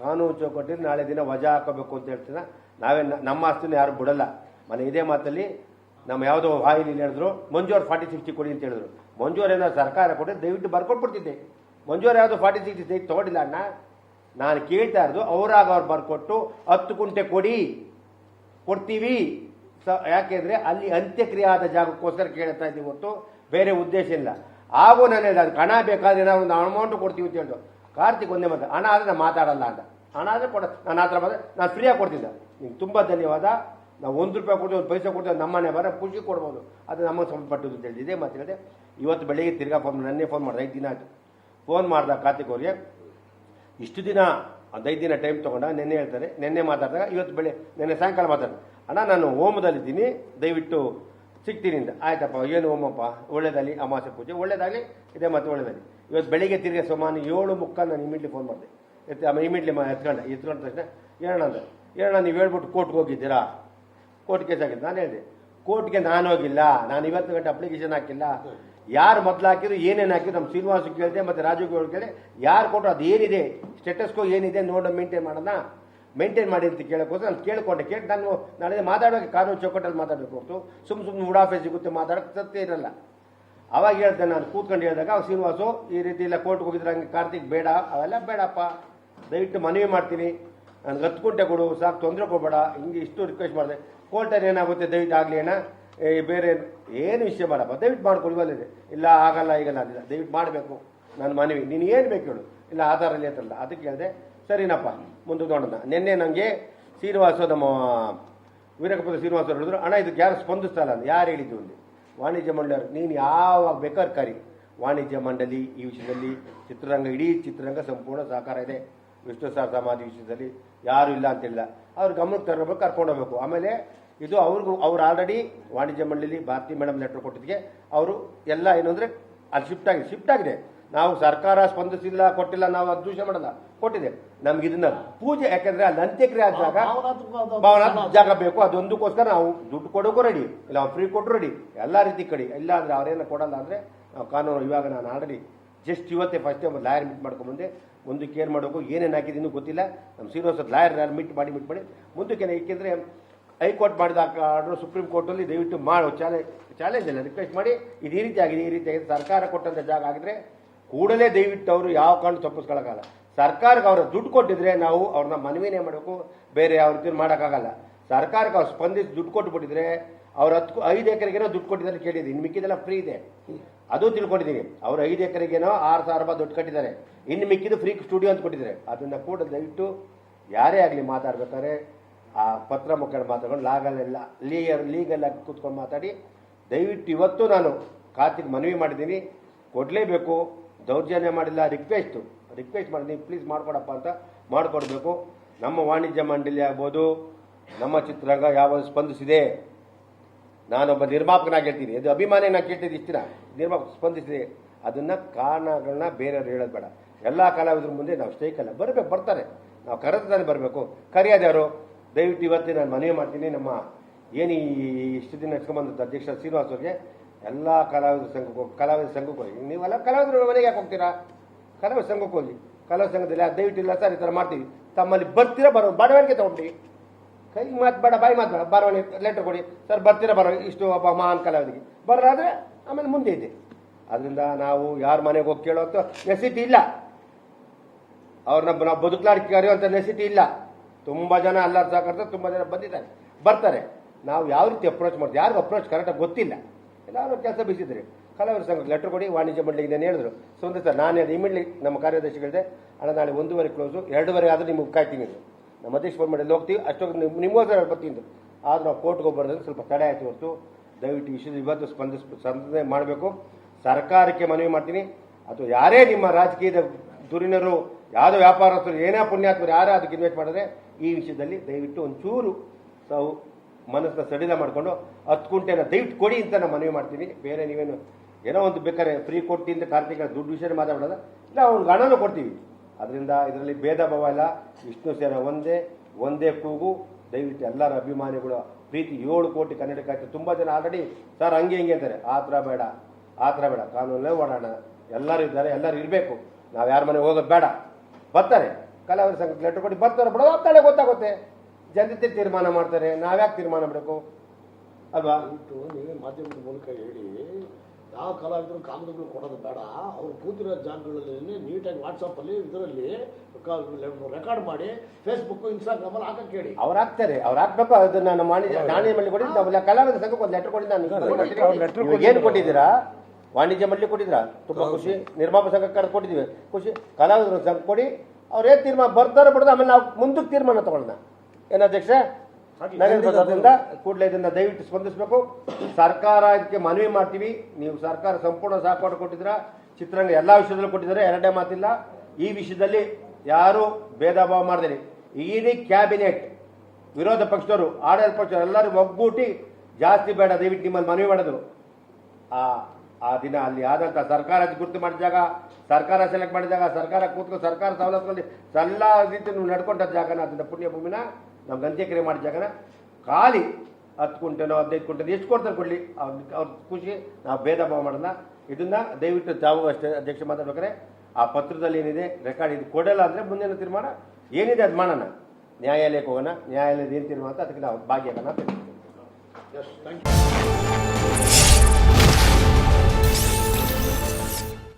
ಕಾನೂನು ಚೌಕಟ್ಟಲ್ಲಿ ನಾಳೆ ದಿನ ವಜಾ ಹಾಕೋಬೇಕು ಅಂತ ಹೇಳ್ತೀನಿ ನಾವೇ ನಮ್ಮ ಆಸ್ತಿನ ಯಾರು ಬಿಡಲ್ಲ. ಮನೆ ಇದೇ ಮಾತಲ್ಲಿ ನಮ್ಮ ಯಾವುದೋ ವಾಹಿನಿ ಹೇಳಿದ್ರು ಮಂಜೂರು ಫಾರ್ಟಿ ಸಿಕ್ಸ್ಟಿ ಕೊಡಿ ಅಂತ ಹೇಳಿದ್ರು. ಮಂಜೂರ್ ಏನೋ ಸರ್ಕಾರ ಕೊಟ್ಟರೆ ದಯವಿಟ್ಟು ಬರ್ಕೊಟ್ಬಿಡ್ತಿದ್ದೆ. ಮಂಜೂರು ಯಾವುದೋ ಫಾರ್ಟಿ ಸಿಕ್ಸ್ಟಿ ತೊಗೊಂಡಿಲ್ಲ ಅಣ್ಣ? ನಾನು ಕೇಳ್ತಾ ಇರೋದು, ಅವರಾಗ ಅವ್ರು ಬರ್ಕೊಟ್ಟು ಹತ್ತು ಕುಂಟೆ ಕೊಡಿ. ಕೊಡ್ತೀವಿ. ಸ ಯಾಕೆಂದ್ರೆ ಅಲ್ಲಿ ಅಂತ್ಯಕ್ರಿಯೆ ಆದ ಜಾಗಕ್ಕೋಸ್ಕರ ಕೇಳ್ತಾ ಇದ್ದೀವಿ ಹೊತ್ತು ಬೇರೆ ಉದ್ದೇಶ ಇಲ್ಲ. ಹಾಗೂ ನಾನು ಅದಕ್ಕೆ ಹಣ ಬೇಕಾದ್ರೆ ನಾವು ಒಂದು ಅಮೌಂಟ್ ಕೊಡ್ತೀವಿ ಅಂತ ಹೇಳಿದ್ರು. ಕಾರ್ತಿಕ್ ಒಂದೇ ಮಾತು ಹಣ ಆದರೆ ನಾನು ಮಾತಾಡಲ್ಲ ಅಂತ. ಹಣ ಆದರೆ ಕೊಡ, ನಾನು ಆ ಥರ ಮಾತ್ರ ನಾನು ಫ್ರೀಯಾಗಿ ಕೊಡ್ತಿದ್ದೆ. ನಿಮ್ಗೆ ತುಂಬ ಧನ್ಯವಾದ. ನಾವು ಒಂದು ರೂಪಾಯಿ ಕೊಡ್ತೀವಿ, ಒಂದು ಪೈಸೆ ಕೊಡ್ತೀವಿ ನಮ್ಮನೆ ಬರ, ಖುಷಿ ಕೊಡ್ಬೋದು. ಅದು ನಮಗೆ ಸಂಬಂಧಪಟ್ಟದ್ದು ಅಂತ ಹೇಳಿ ಇದೇ ಮಾತು ಹೇಳಿದೆ. ಇವತ್ತು ಬೆಳಿಗ್ಗೆ ತಿರ್ಗಾ ಫೋನ್ ನನ್ನೇ ಫೋನ್ ಮಾಡಿದೆ ಐದು ದಿನ ಆಯಿತು. ಫೋನ್ ಮಾಡ್ದೆ ಕಾರ್ತಿಕ್ ಅವರಿಗೆ, ಇಷ್ಟು ದಿನ, ಒಂದು ಐದು ದಿನ ಟೈಮ್ ತೊಗೊಂಡ ನೆನ್ನೆ ಹೇಳ್ತಾರೆ, ನೆನ್ನೆ ಮಾತಾಡಿದಾಗ ಇವತ್ತು ಬೆಳೆ, ನೆನ್ನೆ ಸಾಯಂಕಾಲ ಮಾತಾಡಿದೆ. ಅಣ್ಣ, ನಾನು ಹೋಮದಲ್ಲಿದ್ದೀನಿ ದಯವಿಟ್ಟು ಸಿಗ್ತೀನಿ ಅಂತ. ಆಯ್ತಪ್ಪ, ಏನು ಹೋಮಪ್ಪ? ಒಳ್ಳೇದಾಗಲಿ, ಅಮಾವಾಸ್ಯೆ ಪೂಜೆ, ಒಳ್ಳೇದಾಗಲಿ, ಇದೇ ಮತ್ತೆ ಒಳ್ಳೇದಾಗಲಿ. ಇವತ್ತು ಬೆಳಿಗ್ಗೆ ತಿರುಗಿ ಸುಮಾರು ಏಳು ಮುಕ್ಕ ನಾನು ಇಮಿಡ್ಲಿ ಫೋನ್ ಮಾಡಿದೆ. ಎತ್ತಿ ಇಮಿಡ್ಲಿ ಮಾ ಎತ್ಕೊಂಡೆ. ಎತ್ಕೊಂಡ ತಕ್ಷಣ, ಏನಣ್ಣ ಅಂದೆ? ಏನಣ್ಣ, ನೀವು ಹೇಳ್ಬಿಟ್ಟು ಕೋರ್ಟ್ಗೆ ಹೋಗಿದ್ದೀರಾ? ಕೋರ್ಟ್ ಕೇಸ್ ಆಗಿದೆ ನಾನು ಹೇಳಿದೆ ಕೋರ್ಟ್ಗೆ ನಾನು ಹೋಗಿಲ್ಲ. ನಾನು ಇವತ್ತು ಗಂಟೆ ಅಪ್ಲಿಕೇಶನ್ ಹಾಕಿಲ್ಲ. ಯಾರು ಮೊದಲು ಹಾಕಿದ್ರು, ಏನೇನು ಹಾಕಿದ್ರು ನಮ್ಮ ಶ್ರೀನಿವಾಸ ಕೇಳಿದೆ ಮತ್ತು ರಾಜು ಕೇಳಿದೆ ಯಾರು ಕೊಟ್ಟರು ಅದು ಏನಿದೆ ಸ್ಟೇಟಸ್ಕೋ ಏನಿದೆ ನೋಡೋ ಮೇಂಟೈನ್ ಮಾಡೋಣ ಮೇಂಟೈನ್ ಮಾಡಿ ಅಂತ ಕೇಳೋಕ್ಕೋಸ್ಕರ ನಾನು ಕೇಳಿಕೊಂಡೆ. ಕೇಳಿ ನಾನು ನಾಳೆ ಮಾತಾಡೋಕೆ ಕಾನೂನು ಚೌಕಟ್ಟಲ್ಲಿ ಮಾತಾಡಬೇಕು. ಹೊರತು ಸುಮ್ಮ ಸುಮ್ಮನೆ ಉಡಾಫೆ ಸಿಗುತ್ತೆ, ಮಾತಾಡೋಕೆ ಸತ್ಯ ಇರಲ್ಲ. ಅವಾಗ ಹೇಳ್ದೆ ನಾನು ಕೂತ್ಕೊಂಡು ಹೇಳಿದಾಗ ಆ ಶ್ರೀನಿವಾಸು ಈ ರೀತಿ ಇಲ್ಲ ಕೋರ್ಟ್ಗೆ ಹೋಗಿದ್ರೆ ಹಂಗೆ ಕಾರ್ತಿಕ್ ಬೇಡ ಅವೆಲ್ಲ ಬೇಡಪ್ಪ. ದಯವಿಟ್ಟು ಮನವಿ ಮಾಡ್ತೀನಿ. ನನಗೆ ಹತ್ತು ಗಂಟೆ ಕೊಡು ಸಾಕು ತೊಂದರೆ ಕೊಡಬೇಡ. ಹಿಂಗೆ ಇಷ್ಟು ರಿಕ್ವೆಸ್ಟ್ ಮಾಡಿದೆ. ಕೋರ್ಟಲ್ಲಿ ಏನಾಗುತ್ತೆ ದಯವಿಟ್ಟು ಆಗಲಿ ಏನ ಏ, ಬೇರೆ ಏನು ವಿಷಯ ಮಾಡಪ್ಪ. ದಯವಿಟ್ಟು ಮಾಡ್ಕೊಡಿ ಬಲ್ಲಿದೆ ಇಲ್ಲ ಆಗಲ್ಲ ಈಗಲ್ಲ ಅಂದಿಲ್ಲ. ದಯವಿಟ್ಟು ಮಾಡಬೇಕು. ನನ್ನ ಮನವಿ. ನೀನು ಏನು ಬೇಕು ಹೇಳು. ಇಲ್ಲ ಆಧಾರಲ್ಲಿ ಅಂತಲ್ಲ ಅದಕ್ಕೆ ಹೇಳಿದೆ ಸರಿನಪ್ಪ ಮುಂದೆ ನೋಡೋಣ ನಿನ್ನೆ ನನಗೆ ಶ್ರೀನಿವಾಸ ನಮ್ಮ ವೀರಕಪುರ ಶ್ರೀನಿವಾಸ ಹೇಳಿದ್ರು ಅಣ್ಣ ಇದಕ್ಕೆ ಯಾರು ಸ್ಪಂದಿಸ್ತಾ ಇಲ್ಲ ಯಾರು ಹೇಳಿದ್ದು ಅಲ್ಲಿ? ವಾಣಿಜ್ಯ ಮಂಡಳಿ ನೀನು ಯಾವಾಗ ಬೇಕಾದ್ರೆ ಕರಿ? ವಾಣಿಜ್ಯ ಮಂಡಳಿ ಈ ವಿಷಯದಲ್ಲಿ ಚಿತ್ರರಂಗ, ಇಡೀ ಚಿತ್ರರಂಗ ಸಂಪೂರ್ಣ ಸಹಕಾರ ಇದೆ. ವಿಷ್ಣು ಸಹ ಸಮಾಧಿ ವಿಷಯದಲ್ಲಿ ಯಾರು ಇಲ್ಲ ಅಂತಿಲ್ಲ. ಅವ್ರ ಗಮನಕ್ಕೆ ತರಬೇಕು, ಕರ್ಕೊಂಡು ಹೋಗ್ಬೇಕು. ಆಮೇಲೆ ಇದು ಅವ್ರಿಗೂ, ಅವ್ರು ಆಲ್ರೆಡಿ ವಾಣಿಜ್ಯ ಮಂಡಳಿ ಭಾರತಿ ಮೇಡಮ್ ಲೆಟರ್ ಕೊಟ್ಟಿದ್ದಕ್ಕೆ ಅವರು ಎಲ್ಲ ಏನು ಅಂದರೆ ಅಲ್ಲಿ ಶಿಫ್ಟ್ ಆಗಿದೆ ಶಿಫ್ಟ್ ಆಗಿದೆ. ನಾವು ಸರ್ಕಾರ ಸ್ಪಂದಿಸಿಲ್ಲ ಕೊಟ್ಟಿಲ್ಲ ನಾವು ಅದು ದೂಷಣೆ ಮಾಡಲ್ಲ. ಕೊಟ್ಟಿದೆ. ನಮ್ಗೆ ಇದನ್ನ ಪೂಜೆ ಯಾಕಂದ್ರೆ ಅಲ್ಲಿ ಅಂತ್ಯಕ್ರಿಯೆ ಆದಾಗ ಭಾವನಾತ್ಮಕ ಜಾಗ ಬೇಕು. ಅದೊಂದಕ್ಕೋಸ್ಕರ ನಾವು ದುಡ್ಡು ಕೊಡೋಕ್ಕೂ ರೆಡಿ ಇಲ್ಲ ಫ್ರೀ ಕೊಟ್ಟರು ರೆಡಿ ಎಲ್ಲ ರೀತಿ ಕಡಿ. ಇಲ್ಲ ಅಂದ್ರೆ ಅವರೇನ ಕೊಡಲ್ಲ ಅಂದ್ರೆ ನಾವು ಕಾನೂನು ಇವಾಗ ನಾನು ಆಲ್ರೆಡಿ ಜಸ್ಟ್ ಇವತ್ತೇ ಫಸ್ಟ್ ಟೈಮ್ ಲಾಯರ್ ಮೀಟ್ ಮಾಡ್ಕೊಂಡ್ಬಂದೆ ಮುಂದಕ್ಕೆ ಕೇರ್ ಮಾಡಬೇಕು ಏನೇನು ಹಾಕಿದ್ದೀನಿ ಗೊತ್ತಿಲ್ಲ. ನಮ್ಮ ಸೀನಿಯರ್ಸ್ ಲಾಯರ್ ಯಾರು ಮೀಟ್ ಮಾಡಿ ಮೀಟ್ ಮಾಡಿ. ಮುಂದಕ್ಕೆ ಏಕೆಂದರೆ ಹೈಕೋರ್ಟ್ ಮಾಡಿದ ಆರ್ಡರ್ ಸುಪ್ರೀಂ ಕೋರ್ಟಲ್ಲಿ ದಯವಿಟ್ಟು ಮಾಡೋ. ಚಾಲೆಂಜ್ ಚಾಲೆಂಜ್ ಇಲ್ಲ ರಿಕ್ವೆಸ್ಟ್ ಮಾಡಿ. ಇದು ಈ ರೀತಿ ಆಗಿದೆ ಈ ರೀತಿ ಆಗಿದೆ. ಸರ್ಕಾರ ಕೊಟ್ಟಂಥ ಜಾಗ ಆಗಿದ್ರೆ ಕೂಡಲೇ ದಯವಿಟ್ಟು ಅವರು ಯಾವ ಕಾರಣ ತಪ್ಪಿಸ್ಕೊಳ್ಳೋಕ್ಕಾಗಲ್ಲ ಸರ್ಕಾರಕ್ಕೆ ಅವರ ದುಡ್ಡು ಕೊಟ್ಟಿದ್ರೆ ನಾವು ಅವ್ರನ್ನ ಮನವಿನೇ ಮಾಡಬೇಕು ಬೇರೆ ಯಾವ ರೀತಿ ಮಾಡೋಕ್ಕಾಗಲ್ಲ. ಸರ್ಕಾರಕ್ಕೆ ಅವ್ರು ಸ್ಪಂದಿಸಿ ದುಡ್ಡು ಕೊಟ್ಟುಬಿಟ್ಟಿದ್ರೆ ಅವ್ರ ಹತ್ತು ಐದು ಎಕರೆಗೇನೋ ದುಡ್ಡು ಕೊಟ್ಟಿದ್ದಾರೆ ಕೇಳಿದ್ದೀನಿ. ಇನ್ನು ಮಿಕ್ಕಿದೆಲ್ಲ ಫ್ರೀ ಇದೆ. ಅದು ತಿಳ್ಕೊಂಡಿದ್ದೀನಿ. ಅವ್ರು ಐದು ಎಕರೆಗೇನೋ ಆರು ಸಾವಿರ ರೂಪಾಯಿ ದುಡ್ಡು ಕಟ್ಟಿದ್ದಾರೆ. ಇನ್ನು ಮಿಕ್ಕಿದ್ದು ಫ್ರೀ ಸ್ಟುಡಿಯೋ ಅಂತ ಕೊಟ್ಟಿದ್ದಾರೆ. ಅದನ್ನ ಕೂಡ ದಯವಿಟ್ಟು ಯಾರೇ ಆಗಲಿ ಮಾತಾಡ್ಬೇಕಾದ್ರೆ ಆ ಪತ್ರ ಮುಖಂಡ ಮಾತಾಡ್ಕೊಂಡು ಲಾಗಲೆಲ್ಲ ಲೀಯರ್ ಲೀಗಲ್ ಆಗಿ ಕೂತ್ಕೊಂಡು ಮಾತಾಡಿ. ದಯವಿಟ್ಟು ಇವತ್ತು ನಾನು ಖಾತೆಗೆ ಮನವಿ ಮಾಡಿದ್ದೀನಿ. ಕೊಡಲೇಬೇಕು. ದೌರ್ಜನ್ಯ ಮಾಡಿಲ್ಲ ರಿಕ್ವೆಸ್ಟು ರಿಕ್ವೆಸ್ಟ್ ಮಾಡಿ, ನೀವು ಪ್ಲೀಸ್ ಮಾಡಿಕೊಡಪ್ಪ ಅಂತ ಮಾಡಿಕೊಡ್ಬೇಕು. ನಮ್ಮ ವಾಣಿಜ್ಯ ಮಂಡಳಿ ಆಗ್ಬೋದು, ನಮ್ಮ ಚಿತ್ರರಂಗ ಯಾವ ಸ್ಪಂದಿಸಿದೆ? ನಾನೊಬ್ಬ ನಿರ್ಮಾಪಕನಾಗಿ ಹೇಳ್ತೀನಿ ಅದು ಅಭಿಮಾನಿ ನಾನು ಕೇಳ್ತಿದ್ದೆ ಇಷ್ಟಿನ ನಿರ್ಮಾಪಕ ಸ್ಪಂದಿಸಿದೆ. ಅದನ್ನ ಕಾರಣಗಳನ್ನ ಬೇರೆಯವ್ರು ಹೇಳೋದು ಬೇಡ. ಎಲ್ಲ ಕಲಾವಿದ್ರ ಮುಂದೆ ನಾವು ಸ್ಟೇಕಲ್ಲ ಬರಬೇಕು, ಬರ್ತಾರೆ. ನಾವು ಕರೆದಾನೆ ಬರಬೇಕು. ಕರೆಯೋದ್ಯಾರು ದಯವಿಟ್ಟು ಇವತ್ತೇ ನಾನು ಮನವಿ ಮಾಡ್ತೀನಿ. ನಮ್ಮ ಏನು ಈ ಇಷ್ಟು ದಿನ ಇಟ್ಕೊಂಡ್ಬಂದ ಅಧ್ಯಕ್ಷ ಶ್ರೀನಿವಾಸ್ ಅವ್ರಿಗೆ ಎಲ್ಲ ಕಲಾವಿದ ಸಂಘಕ್ಕೆ ಕಲಾವಿದ ಸಂಘಕ್ಕೆ ಹೋಗಿ. ನೀವೆಲ್ಲ ಕಲಾವಿದ್ರ ಮನೆಗೆ ಯಾಕೆ ಹೋಗ್ತೀರಾ? ಕಲಾವಿದ ಸಂಘಕ್ಕೆ ಹೋಗಿ. ಕಲಾವಿದ ಸಂಘದಲ್ಲಿ ದಯವಿಟ್ಟು ಇಲ್ಲ ಸರ್, ಈ ಥರ ಮಾಡ್ತೀವಿ. ತಮ್ಮಲ್ಲಿ ಬರ್ತೀರಾ, ಬರೋ ಬಡವಣಿಗೆ ತಗೊಂಡು ಕೈ ಮಾತು ಬೇಡ, ಬಾಯಿ ಮಾತು ಬೇಡ. ಬರವಣಿ ಲೆಟರ್ ಕೊಡಿ. ಸರ್, ಬರ್ತೀರಾ ಬರೋ ಇಷ್ಟು ಒಬ್ಬ ಮಹಾನ್ ಕಲಾವಿದಿಗೆ ಬರೋದಾದ್ರೆ ಆಮೇಲೆ ಮುಂದೆ ಇದೆ. ಅದರಿಂದ ನಾವು ಯಾರ ಮನೆಗೆ ಹೋಗಿ ಅಂತ ನೆಸಿಟಿ ಇಲ್ಲ. ಅವ್ರನ್ನ ನಾವು ಬದುಕಲಾಡಿಕೆ ಕರೆಯುವಂಥ ನೆಸಿಟಿ ಇಲ್ಲ. ತುಂಬ ಜನ ಅಲ್ಲ ಸಾಕರ್ತ ತುಂಬ ಜನ ಬಂದಿದ್ದಾರೆ. ಬರ್ತಾರೆ. ನಾವು ಯಾವ ರೀತಿ ಅಪ್ರೋಚ್ ಮಾಡ್ತೀವಿ? ಯಾರಿಗೂ ಅಪ್ರೋಚ್ ಕರೆಕ್ಟಾಗಿ ಗೊತ್ತಿಲ್ಲ. ಎಲ್ಲರೂ ಕೆಲಸ ಬಿಸಿದ್ರಿ. ಕಲಾವಿದ ಸಂಘ ಲೆಟರ್ ಕೊಡಿ, ವಾಣಿಜ್ಯ ಮಂಡಳಿಗೆ ನಾನು ಹೇಳಿದ್ರು. ಸುಂದರ ಸರ್, ನಾನು ಇಮಿಡ್ಲಿ ನಮ್ಮ ಕಾರ್ಯದರ್ಶಿಗಳಿದೆ. ಅಣ್ಣ, ನಾಳೆ ಒಂದೂವರೆ ಕ್ಲೋಸು ಎರಡೂವರೆ ಆದರೂ ನಿಮ್ಗೆ ಕಾಯ್ತೀನಿ. ನಮ್ಮ ಅಧ್ಯಕ್ಷ ಫೋನ್ ಮಾಡಿ ಹೋಗ್ತೀವಿ. ಅಷ್ಟೊಂದು ನಿಮ್ಮ ನಿಮಗೋಸ್ಕರ ಬರ್ತೀನಿ. ಆದ್ರೆ ನಾವು ಕೋರ್ಟ್ಗೆ ಹೋಗ್ಬಾರ್ದು ಸ್ವಲ್ಪ ತಡೆ ಆಯ್ತು ಹೊರತು. ದಯವಿಟ್ಟು ವಿಷಯದ ಇವತ್ತು ಸ್ಪಂದಿಸ್ ಸ್ಪಂದನೆ ಮಾಡಬೇಕು. ಸರ್ಕಾರಕ್ಕೆ ಮನವಿ ಮಾಡ್ತೀನಿ. ಅಥವಾ ಯಾರೇ ನಿಮ್ಮ ರಾಜಕೀಯದ ದುರಿನರು ಯಾವುದೋ ವ್ಯಾಪಾರಸ್ಥರು, ಏನೇ ಪುಣ್ಯಾತ್ಮರು, ಯಾರೇ ಅದಕ್ಕೆ ಇನ್ವೆಸ್ಟ್ ಮಾಡಿದ್ರೆ ಈ ವಿಷಯದಲ್ಲಿ ದಯವಿಟ್ಟು ಒಂಚೂರು ತಾವು ಮನಸ್ಸನ್ನ ಸಡಿಲ ಮಾಡಿಕೊಂಡು ಹತ್ತು ಕುಂಟೆನ ದಯವಿಟ್ಟು ಕೊಡಿ ಅಂತ ನಾನು ಮನವಿ ಮಾಡ್ತೀನಿ. ಬೇರೆ ನೀವೇನು ಏನೋ ಒಂದು ಬೇಕಾದ್ರೆ ಫ್ರೀ ಕೊಡ್ತೀನಿ ಅಂತ ಕಾರ್ತಿಕ ದುಡ್ಡು ವಿಷಯ ಮಾತಾಡೋಣ ಇಲ್ಲ, ಅವ್ನಿಗೆ ಹಣನೂ ಕೊಡ್ತೀವಿ. ಅದರಿಂದ ಇದರಲ್ಲಿ ಭೇದ ಭಾವ ಇಲ್ಲ. ವಿಷ್ಣು ಸೇನ ಒಂದೇ ಒಂದೇ ಕೂಗು. ದಯವಿಟ್ಟು ಎಲ್ಲರ ಅಭಿಮಾನಿಗಳು, ಪ್ರೀತಿ ಏಳು ಕೋಟಿ ಕನ್ನಡಕ್ಕಾಯ್ತು. ತುಂಬ ಜನ ಆಲ್ರೆಡಿ ಸರ್, ಹಂಗೆ, ಹಿಂಗೆ ಅಂತಾರೆ. ಆ ಥರ ಬೇಡ, ಆ ಥರ ಬೇಡ. ಕಾನೂನಲ್ಲೇ ಓಡಾಡೋಣ. ಎಲ್ಲರೂ ಇದ್ದಾರೆ, ಎಲ್ಲರೂ ಇರಬೇಕು. ನಾವು ಯಾರ ಮನೆಗೆ ಹೋಗೋದು ಬೇಡ. ಬರ್ತಾರೆ. ಕಲಾವಿದ ಸಂಘಕ್ಕೆ ಲೆಟರ್ ಕೊಟ್ಟು ಬರ್ತಾರೆ ಬಿಡೋ. ಗೊತ್ತಾಗುತ್ತೆ. ಜನತೆ ತೀರ್ಮಾನ ಮಾಡ್ತಾರೆ ನಾವ್ಯಾಕೆ ತೀರ್ಮಾನ ಮಾಡಬೇಕು? ಅಲ್ವಾ? ಇಟ್ಟು ನೀವೇ ಮಾಧ್ಯಮದ ಮೂಲಕ ಹೇಳಿ ಯಾವ ಕಲಾವಿದರು ಕಾಗದಗಳು ಕೊಡೋದು ಬೇಡ. ಅವ್ರು ಕೂತಿರೋ ಜಾಗಗಳಲ್ಲಿ ನೀಟಾಗಿ ವಾಟ್ಸಪ್ಪಲ್ಲಿ ಇದರಲ್ಲಿ ರೆಕಾರ್ಡ್ ಮಾಡಿ ಫೇಸ್ಬುಕ್ ಇನ್ಸ್ಟಾಗ್ರಾಮಲ್ಲಿ ಹಾಕಕ್ಕೆ ಹೇಳಿ. ಅವ್ರು ಹಾಕ್ತಾರೆ ಅವ್ರು ಹಾಕ್ಬೇಕು ಅದನ್ನ ನಾನು ಮಾಡಿ ನಾಣ್ಯ ಮಲ್ಲಿ ಕೊಡಿ ನಾವು ಕಲಾವಿದ ಸಂಘಕ್ಕೆ ಒಂದು ಲೆಟರ್ ಕೊಡಿ ನಾನು. ಏನು ಕೊಟ್ಟಿದ್ದೀರಾ? ವಾಣಿಜ್ಯ ಮಂಡಳಿ ಕೊಟ್ಟಿದ್ರಾ ತುಂಬಾ ಖುಷಿ. ನಿರ್ಮಾಪ ಸಂಘಕ್ಕೆ ಕರೆದು ಕೊಟ್ಟಿದ್ದೀವಿ. ಖುಷಿ. ಕಲಾವಿದರು ಸಂಘ ಕೊಡಿ ಅವ್ರು ಏನು ತೀರ್ಮಾನ ಬರ್ತಾರೆ ಬಿಡೋದು ಆಮೇಲೆ ನಾವು ಮುಂದಕ್ಕೆ ತೀರ್ಮಾನ ತಗೊಳ್ಳೋಣ. ಏನು ಅಧ್ಯಕ್ಷ? ನರೇಂದ್ರ ಪ್ರಸಾದ್ ಕೂಡಲೇ ಇದನ್ನ ದಯವಿಟ್ಟು ಸ್ಪಂದಿಸಬೇಕು. ಸರ್ಕಾರ ಇದಕ್ಕೆ ಮನವಿ ಮಾಡ್ತೀವಿ. ನೀವು ಸರ್ಕಾರ ಸಂಪೂರ್ಣ ಸಹಕಾರ ಕೊಟ್ಟಿದ್ರ ಚಿತ್ರರಂಗ ಎಲ್ಲಾ ವಿಷಯದಲ್ಲೂ ಕೊಟ್ಟಿದ್ದಾರೆ. ಎರಡನೇ ಮಾತಿಲ್ಲ. ಈ ವಿಷಯದಲ್ಲಿ ಯಾರು ಭೇದ ಭಾವ ಮಾಡಿದಿರಿ ಇಡೀ ಕ್ಯಾಬಿನೆಟ್ ವಿರೋಧ ಪಕ್ಷದವರು ಆಡಳಿತ ಪಕ್ಷದವರು ಎಲ್ಲರೂ ಒಗ್ಗೂಟಿ ಜಾಸ್ತಿ ಬೇಡ. ದಯವಿಟ್ಟು ನಿಮ್ಮಲ್ಲಿ ಮನವಿ ಮಾಡಿದ್ರು. ಆ ಆ ದಿನ ಅಲ್ಲಿ ಆದಂತ ಸರ್ಕಾರ ಗುರುತು ಮಾಡಿದ ಜಾಗ ಸರ್ಕಾರ ಸೆಲೆಕ್ಟ್ ಮಾಡಿದಾಗ ಸರ್ಕಾರ ಕೂತ್ಕೊಂಡು ಸರ್ಕಾರ ಸವಲತ್ತುಗಳಲ್ಲಿ ಎಲ್ಲ ರೀತಿ ನೀವು ನಡ್ಕೊಂಡ ಜಾಗನ ಅದನ್ನ ಪುಣ್ಯ ಭೂಮಿನ ನಾವು ಅಂತ್ಯಕ್ರಿಯೆ ಮಾಡಿದ ಜಾಗನ ಖಾಲಿ ಹತ್ತು ಕುಂಟೆನೋ ಹದಿನೈದು ಕುಂಟೆನೋ ಎಷ್ಟು ಕೊಡ್ತಾರೆ ಕೊಡಲಿ? ಅವ್ರಿಗೆ ಅವ್ರ ಖುಷಿ, ನಾವು ಭೇದ ಭಾವ ಮಾಡೋಣ ಇದನ್ನ ದಯವಿಟ್ಟು ತಾವು ಅಷ್ಟೇ ಅಧ್ಯಕ್ಷ ಮಾತಾಡ್ಬೇಕಾರೆ ಆ ಪತ್ರದಲ್ಲಿ ಏನಿದೆ ರೆಕಾರ್ಡ್ ಇದು ಕೊಡಲ್ಲ ಅಂದರೆ ಮುಂದಿನ ತೀರ್ಮಾನ ಏನಿದೆ ಅದು ಮಾಡೋಣ. ನ್ಯಾಯಾಲಯಕ್ಕೆ ಹೋಗೋಣ, ನ್ಯಾಯಾಲಯದ ಏನು ತೀರ್ಮಾನ ಅಂತ ಅದಕ್ಕೆ ನಾವು ಭಾಗಿಯಾಗೋಣ ಅಂತ